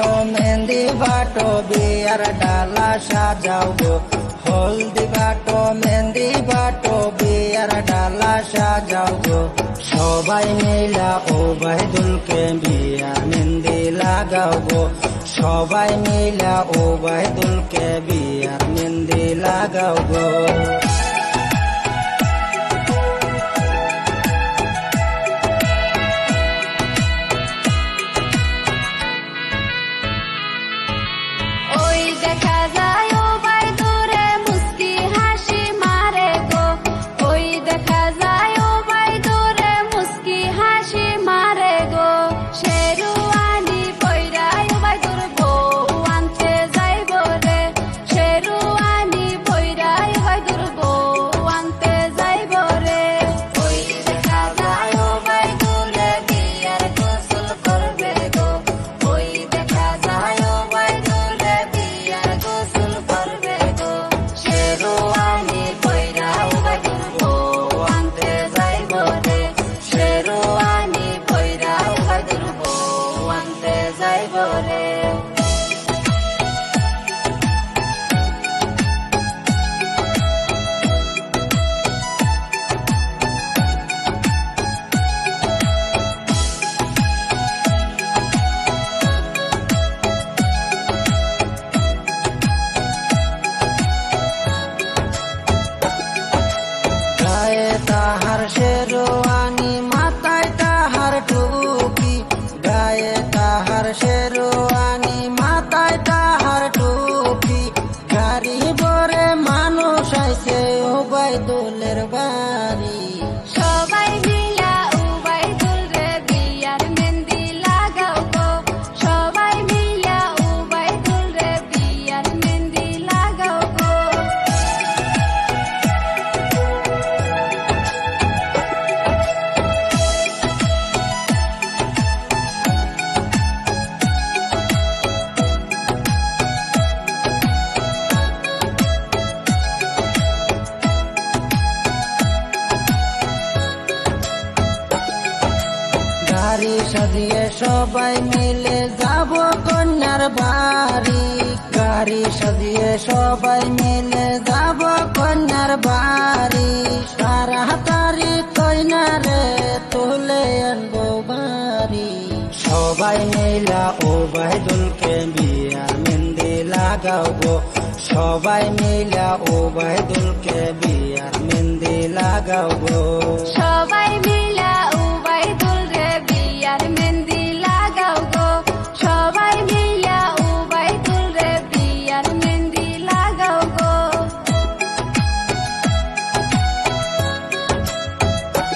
বাটো, মেহেন্দি বাটো, বিয়ার ডালা সাজাও গো হলদি বাটো, মেহেন্দি বাটো, বিয়ার ডালা সাজাও গো সবাই মিলা ও বাইদুলকে বিয়ার মেহেন্দি লাগাও গো সবাই মিলা ও বাইদুলকে বিয়ার মেহেন্দি লাগাও গো গাড়ি সাজিয়ে সবাই মিলে যাব কন্যার বাড়ি। গাড়ি সাজিয়ে সবাই মিলে যাব কন্যার বাড়ি। সারা তারি কইনারে তুলে আনব বাড়ি। সবাই মিলা, ও বাইদুলকে বিয়ার মেহেন্দি লাগাও গো সবাই মিলা, ও বাইদুলকে বিয়ার মেহেন্দি লাগাও গো সবাই মিলা